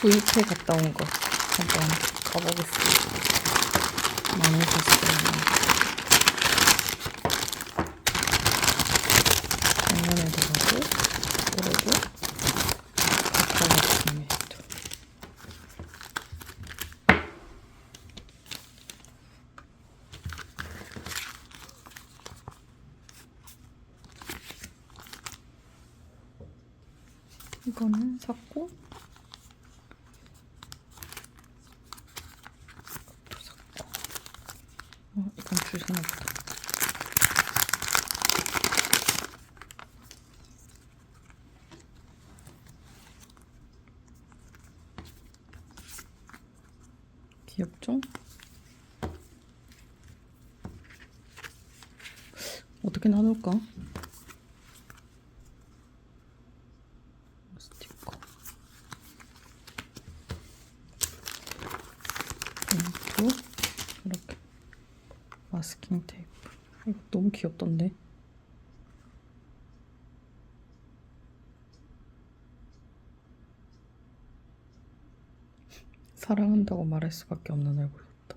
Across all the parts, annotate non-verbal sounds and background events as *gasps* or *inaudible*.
구입해 갔다 온거 한번 가보겠습니다. 많이 샀어요. 작년에도 가고 올해도 갔다 왔습니다. 이거는 샀고 또 샀고 어 이건 주사나 보다 귀엽죠? 어떻게 나눌까? 스티커 그리고 이렇게 마스킹 테이프 이거 너무 귀엽던데 사랑한다고 말할 수밖에 없는 얼굴이었다.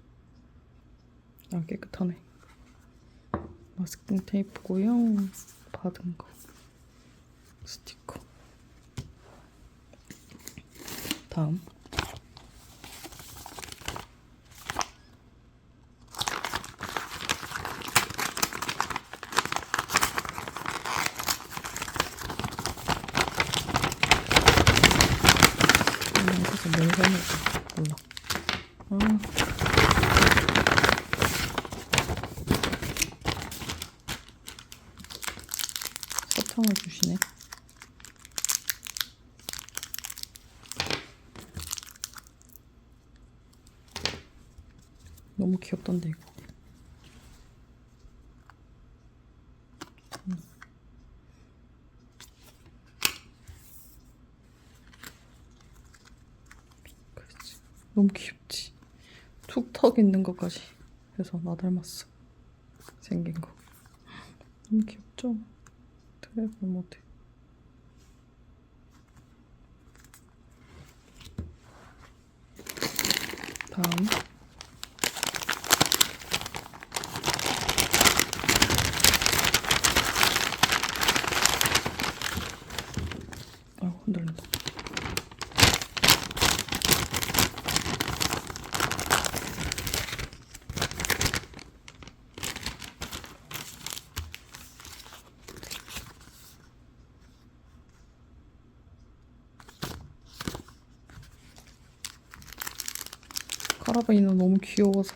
아 깨끗하네. 마스킹 테이프고요. 받은 거. 스티커. 다음 음, 그래서 뭘 사는지 몰라 아. 사탕을 주시네 너무 귀엽던데 이거 음. 그렇지. 너무 귀엽지. 툭턱 있는 것까지 해서 나 닮았어. 생긴 거. 너무 귀엽죠? 트래블 모드 다음 아 흔들린다 카라바이는 너무 귀여워서.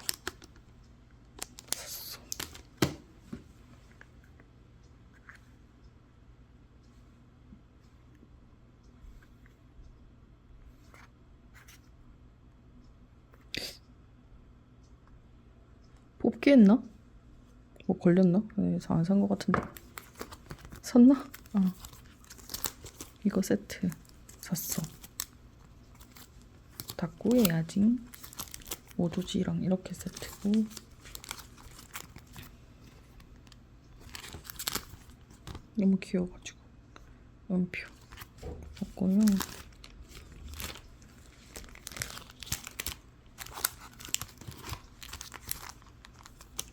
뽑기 했나? 뭐 걸렸나? 그래서 안산 것 같은데 샀나? 아 이거 세트 샀어 닫고 해야지 오도지랑 이렇게 세트고. 너무 귀여워가지고. 연표 샀고요.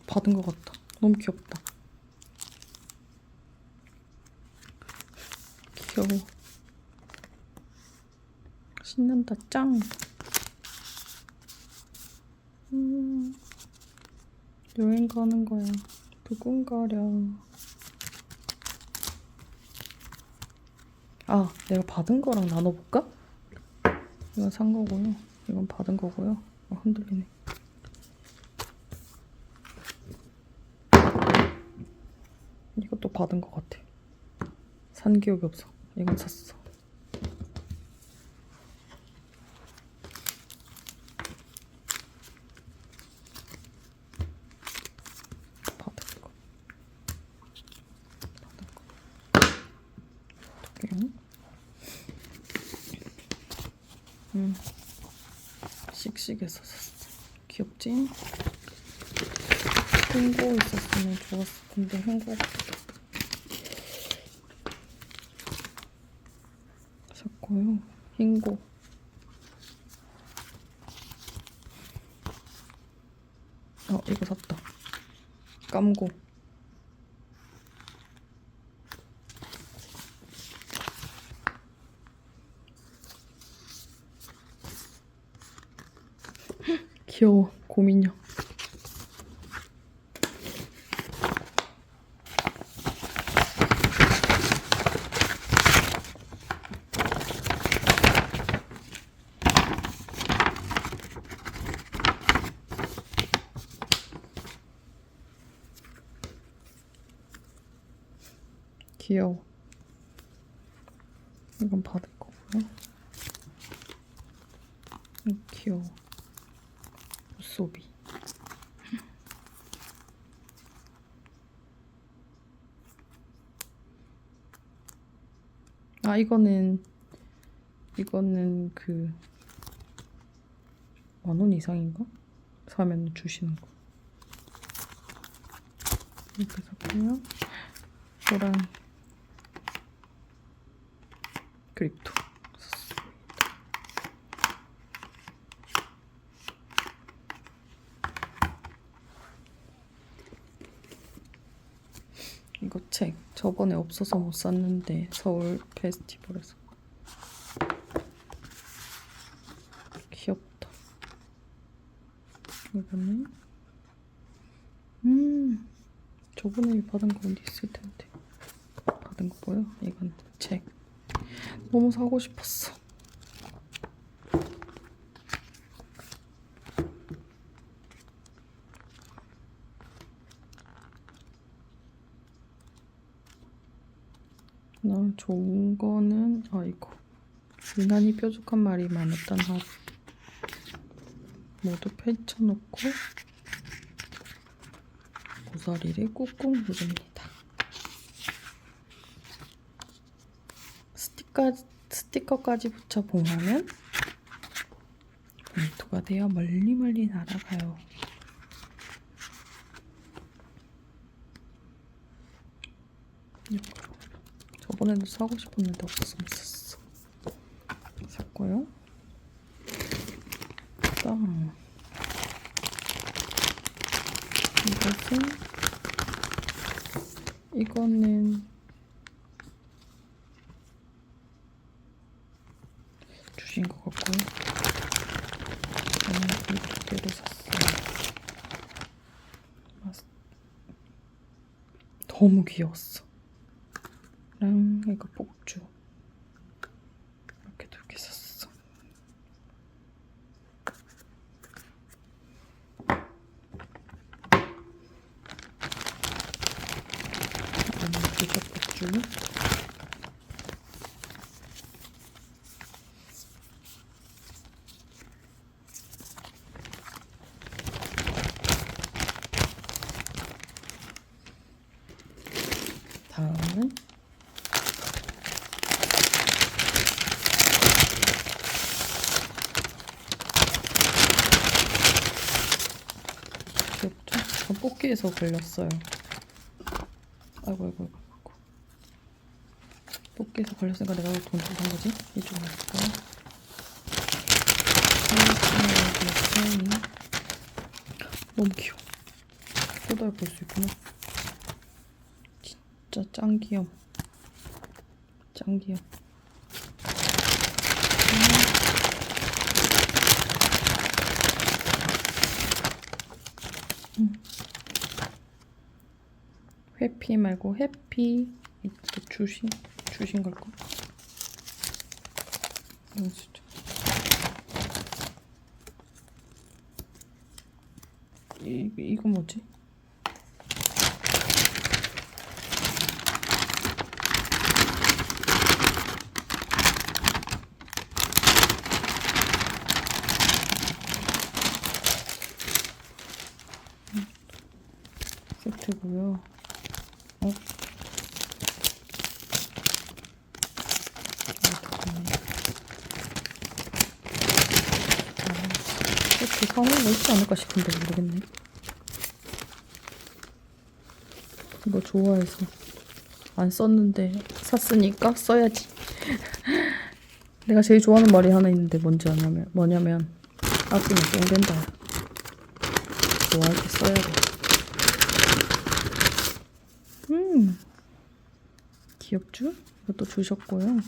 받은 것 같다. 너무 귀엽다. 귀여워. 신난다. 짱 음, 여행 가는 거야. 두근거려. 아, 내가 받은 거랑 나눠볼까? 이건 산 거고요. 이건 받은 거고요. 아, 흔들리네. 이것도 받은 거 같아. 산 기억이 없어. 이건 샀어. 음. 씩씩해서 샀어. 귀엽지? 흰고 있었으면 좋았을 텐데 흰고 샀고요. 흰고 어 이거 샀다. 깜고 귀여워. 고민형. 귀여워. 이건 받을 거고요. 음, 귀여워. 소비. 아 이거는 이거는 그 만 원 이상인가? 사면 주시는 거. 이렇게 샀고요. 노란 그립토 샀습니다. 이거 책 저번에 없어서 못 샀는데 서울 페스티벌에서 귀엽다. 이거는 음 저번에 받은 거 어디 있을 텐데 받은 거 뭐야? 이건 책 너무 사고 싶었어. 난 좋은 거는 아 이거 유난히 뾰족한 말이 많았던 하루 모두 펼쳐놓고 고사리를 꾹꾹 누릅니다. 스티커, 스티커까지 붙여 봉하면 봉투가 되어 멀리 멀리 날아가요. 저번에도 사고 싶었는데 샀어. 샀고요. 그다음 이것은 이거는 주신 것 같고요. 저는 이 두 개를 샀어요. 마스- 귀여웠어. 랑 이거 복주 이렇게 두 개 샀어. 이거는 부적 복주. 다음은 귀엽죠? 전 뽑기에서 걸렸어요. 아이고 아이고 아이고. 뽑기에서 걸렸으니까 내가 돈 주고 산 거지? 이쪽으로 할까요? 너무 귀여워. 쏟아에 볼수 있구나. 진짜 짱 귀여워. 짱 귀여워. 회피 말고 해피 이것도 주신 주신 걸까? 이거 진짜 이 이거 뭐지? 세트고요. 어? 세트 성의가 있지 않을까 싶은데 모르겠네. 이거 좋아해서 안 썼는데 샀으니까 써야지. 내가 제일 좋아하는 말이 하나 있는데 뭔지 아냐면 뭐냐면 아끼면 똥 된다. 좋아할 때 써야 돼. 음, 귀엽죠? 이것도 주셨고요.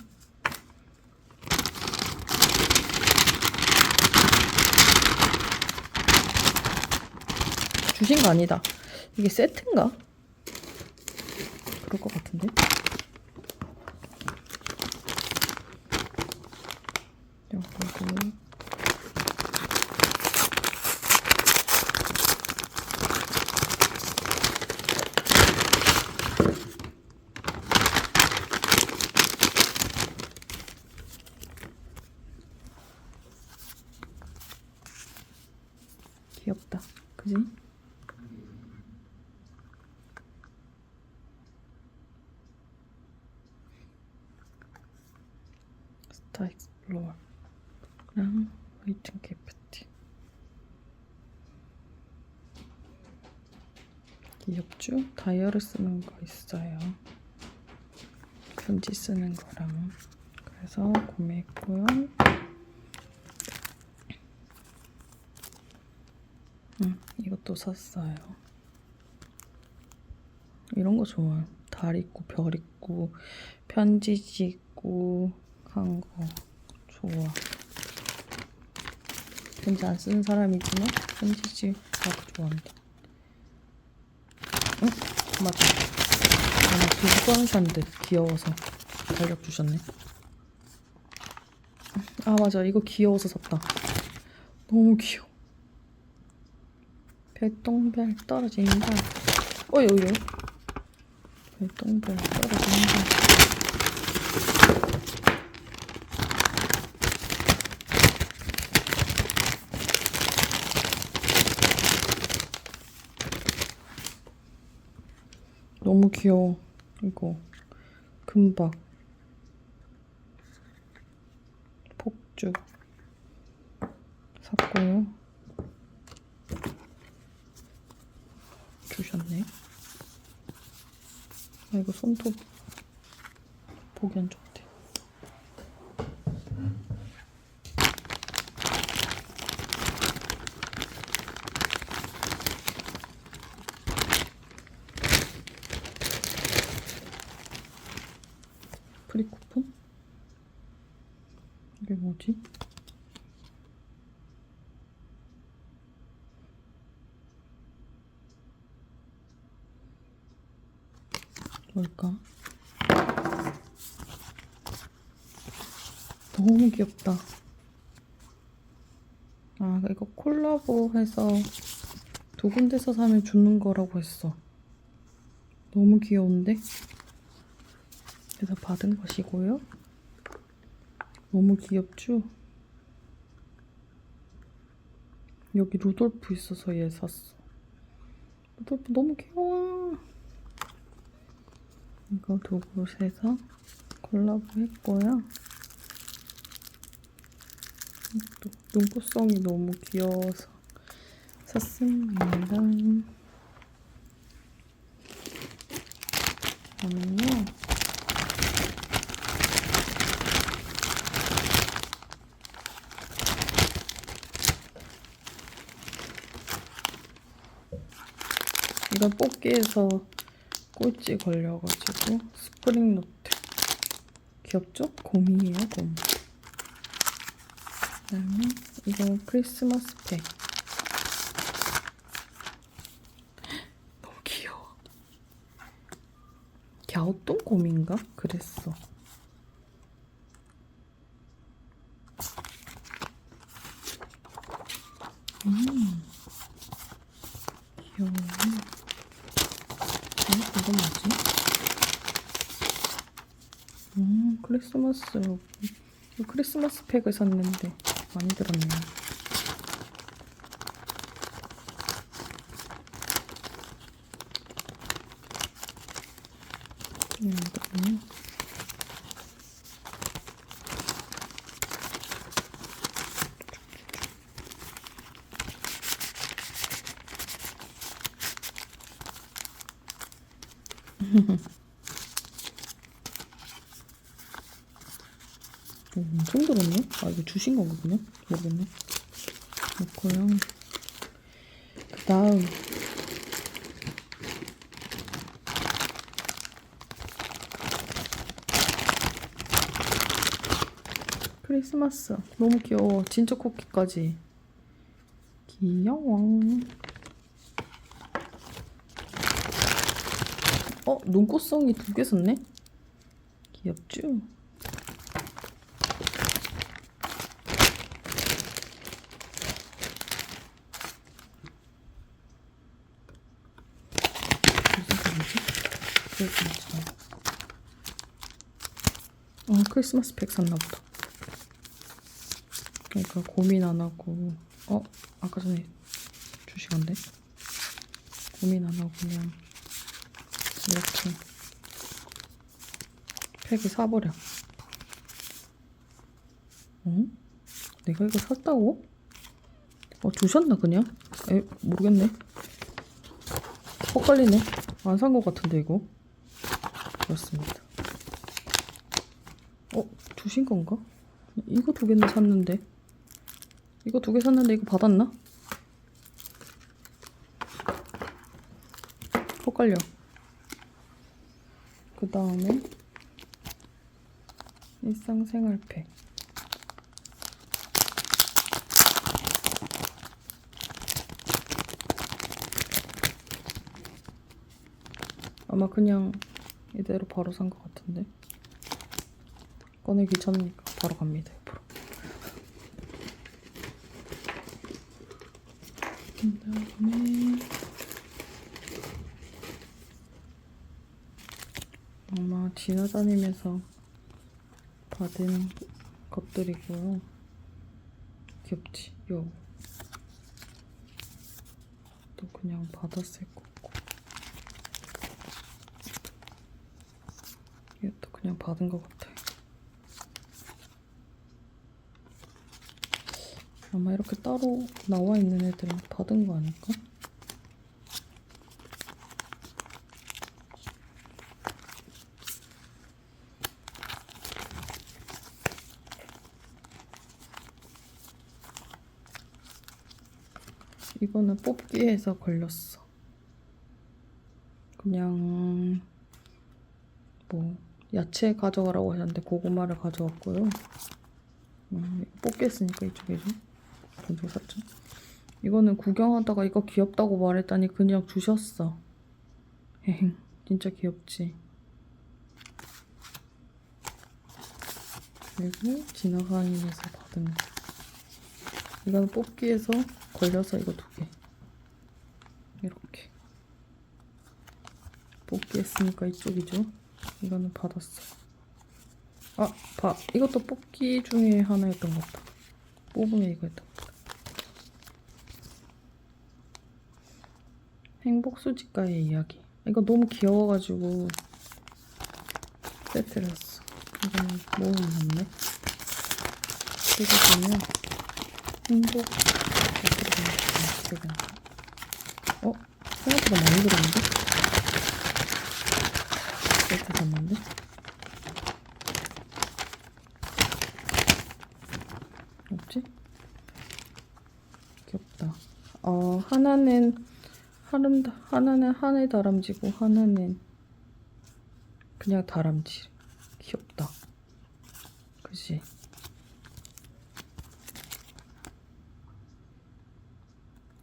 주신 거 아니다. 이게 세트인가? 그럴 것 같은데. 여기고 귀엽다. 그지? 스타 익스플로어랑 웨이팅 기프트 귀엽죠? 다이어를 쓰는 거 있어요 편지 쓰는 거랑 그래서 구매했고요 음, 이것도 샀어요 이런 거 좋아요 달 있고 별 있고 편지 찍고 한 거 좋아. 편지 안 쓰는 사람이지만 편지지 나도 좋아한다. 응? 맞아. 나는 두번 샀는데 귀여워서 달력 주셨네. 아 맞아 이거 귀여워서 샀다. 너무 귀여워. 별똥별 떨어진다. 어 여기 여기. 별똥별 떨어진다. 너무 귀여워. 이거 금박 폭죽 샀고요. 주셨네. 아 이거 손톱 보기 안좋대. 프리 쿠폰? 이게 뭐지? 뭘까? 너무 귀엽다. 아, 이거 콜라보 해서 두 군데서 사면 주는 거라고 했어. 너무 귀여운데? 그래서 받은 것이고요. 너무 귀엽죠? 여기 루돌프 있어서 얘 샀어. 루돌프 너무 귀여워. 이거 두 곳에서 콜라보 했고요. 또 눈꽃송이 너무 귀여워서 샀습니다. 저는요. 이건 뽑기에서 꼴찌 걸려가지고 스프링 노트. 귀엽죠? 곰이에요 곰. 그다음에 이거 크리스마스 팩. *gasps* 너무 귀여워. 갸우뚱 곰인가? 그랬어. 음 귀여워. 어, 이거 뭐지? 음, 크리스마스. 이 크리스마스 팩을 샀는데 많이 들었네요. 음, 이거는 오, 엄청 들었네? 아, 이거 주신 거거든요? 모르겠네. 넣고요. 그 다음 크리스마스 너무 귀여워 진짜 쿠키까지 귀여워 어 눈꽃송이 두 개 썼네 귀엽죠 무슨 소리지? 크리스마스 어 크리스마스 팩 샀나 보다. 그러니까 고민 안 하고 어? 아까 전에 주시간데? 고민 안 하고 그냥 이렇게 팩을 사버려. 응? 내가 이거 샀다고? 어 주셨나 그냥? 에 모르겠네. 헛갈리네. 안 산 것 같은데 이거? 그렇습니다 어 주신 건가? 이거 두 개는 샀는데 이거 두 개 샀는데 이거 받았나? 헷갈려 그 다음에 일상생활팩 아마 그냥 이대로 바로 산 것 같은데 꺼내기 귀찮으니까 바로 갑니다 옆으로 그 다음에 아마 지나다니면서 받은 것들이고요 귀엽지? 요. 또 그냥 받았을 거고 이것도 그냥 받은 것 같아요 아마 이렇게 따로 나와 있는 애들은 받은 거 아닐까? 이거는 뽑기에서 걸렸어. 그냥 뭐 야채 가져가라고 하셨는데 고구마를 가져왔고요. 음, 이거 뽑기 했으니까 이쪽이죠. 먼저 샀죠. 이거는 구경하다가 이거 귀엽다고 말했더니 그냥 주셨어. 헤헤, 진짜 귀엽지. 그리고 지나가면서 받은 거. 이거는 뽑기에서 걸려서 이거 두 개. 이렇게. 뽑기 했으니까 이쪽이죠. 이거는 받았어. 아, 봐. 이것도 뽑기 중에 하나였던 것 같다. 뽑으면 같다. 행복 수집가의 이야기. 이거 너무 귀여워가지고 세트를 했어. 이거는 모음이 없네. 그리고 보면 행복? 어? 생각보다 많이 들었는데? 세트 샀는데? 없지? 귀엽다. 어, 하나는 하름, 하나는 하늘 다람쥐고 하나는 그냥 다람쥐. 귀엽다. 그지?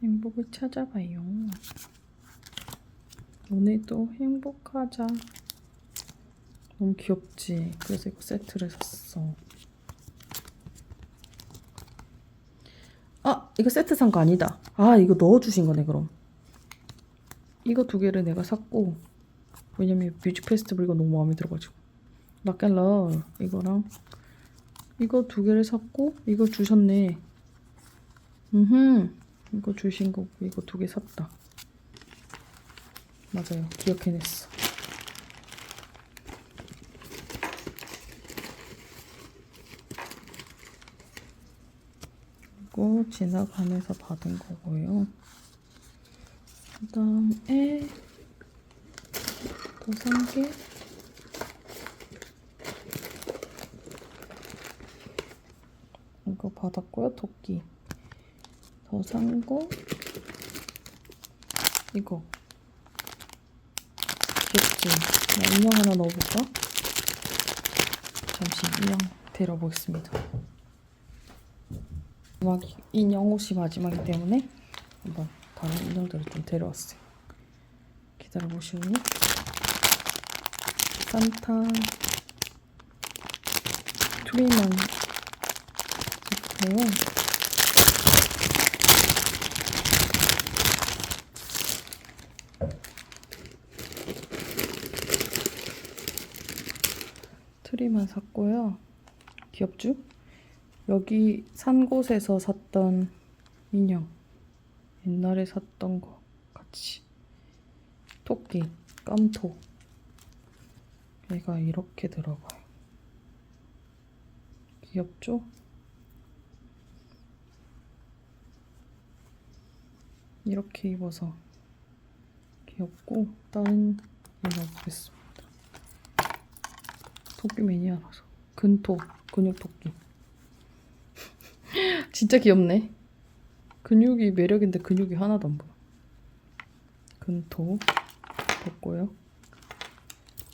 행복을 찾아봐요. 오늘도 행복하자. 너무 귀엽지? 그래서 이거 세트를 샀어. 아, 이거 세트 산 거 아니다. 아, 이거 넣어주신 거네, 그럼. 이거 두 개를 내가 샀고, 왜냐면 뮤직 페스티벌 이거 너무 마음에 들어가지고. 락앤러 이거랑 이거 두 개를 샀고, 이거 주셨네. 음, 이거 주신 거고, 이거 두 개 샀다. 맞아요. 기억해냈어. 그리고 지나가면서 받은 거고요. 그 다음에 게 이거 받았고요. 산거 이거 귀엽지? 나 인형 하나 넣어볼까? 잠시 인형 데려보겠습니다. 마지막 인형 옷이 마지막이기 때문에 한번 다른 인형들을 좀 데려왔어요. 기다려보시고 산타 트리만 있고요. 트리만 샀고요. 귀엽죠? 여기 산 곳에서 샀던 인형. 옛날에 샀던 거 같이. 토끼, 깜토. 얘가 이렇게 들어가요. 귀엽죠? 이렇게 입어서 귀엽고 다른 얘가 보겠습니다. 토끼 매니아라서 근토 근육 토끼 *laughs* 진짜 귀엽네 근육이 매력인데 근육이 하나도 안 보여. 근토 벗고요.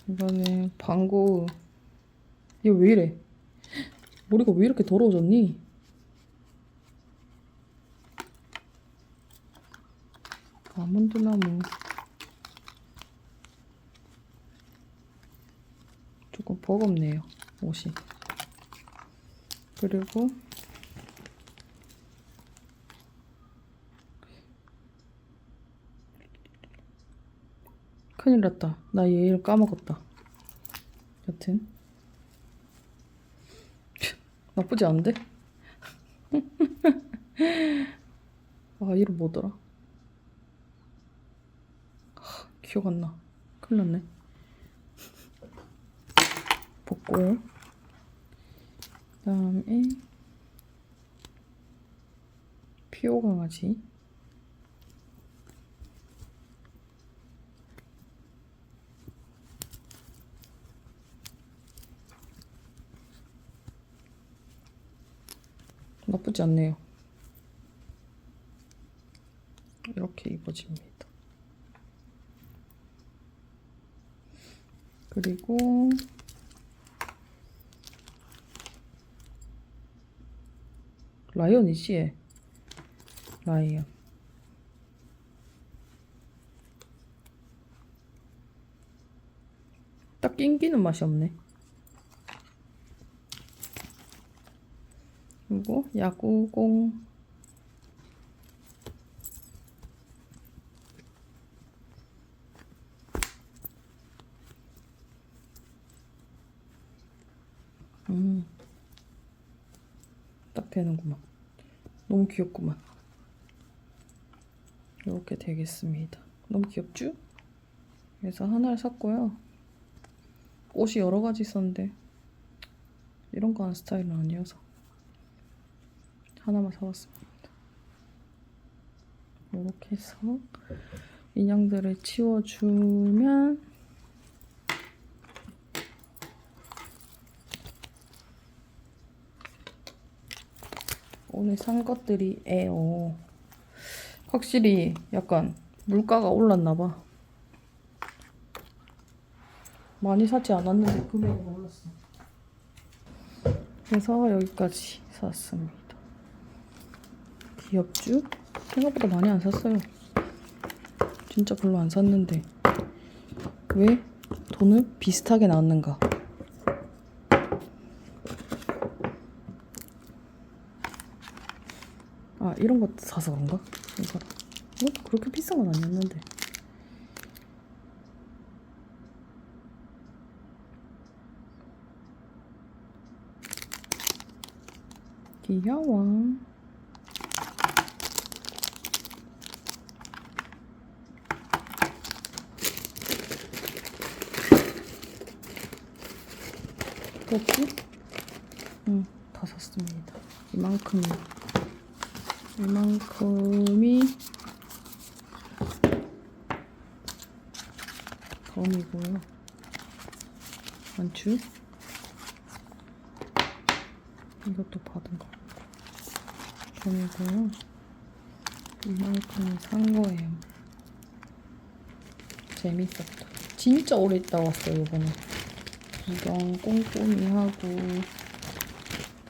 이거는 방구. 이거 왜 이래? 머리가 왜 이렇게 더러워졌니? 아몬드 나무. 조금 버겁네요 옷이. 그리고 큰일 났다 나얘 이름 까먹었다 여튼 나쁘지 않은데? *laughs* 아 이름 뭐더라? 하, 기억 안 나. 큰일 났네. 복고요. 그다음에 피오 강아지. 나쁘지 않네요. 이렇게 입어집니다. 그리고 라이언이지 얘. 라이언. 딱 낑기는 맛이 없네. 그리고 야구공 음. 딱 되는구만. 너무 귀엽구만. 이렇게 되겠습니다. 너무 귀엽죠? 그래서 하나를 샀고요. 옷이 여러 가지 있었는데 이런 거 하는 스타일은 아니어서 하나만 사왔습니다. 이렇게 해서 인형들을 치워주면 오늘 산 것들이 에요. 확실히 약간 물가가 올랐나 봐. 많이 사지 않았는데 금액이 올랐어. 그래서 여기까지 샀습니다. 귀엽죠? 생각보다 많이 안 샀어요. 진짜 별로 안 샀는데 왜 돈을 비슷하게 나왔는가? 아 이런 거 사서 그런가? 이거 뭐 그렇게 비싼 건 아니었는데 귀여워 그렇지? 응, 다 샀습니다. 이만큼, 이만큼이 덤이고요. 많죠? 이것도 받은 거. 덤이고요. 이만큼 산 거예요. 재밌었다. 진짜 오래 있다 왔어요 이번에. 구경 꼼꼼히 하고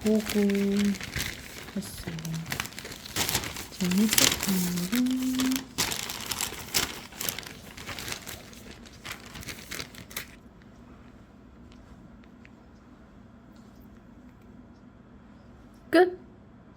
보고 했어요. 재밌었습니다.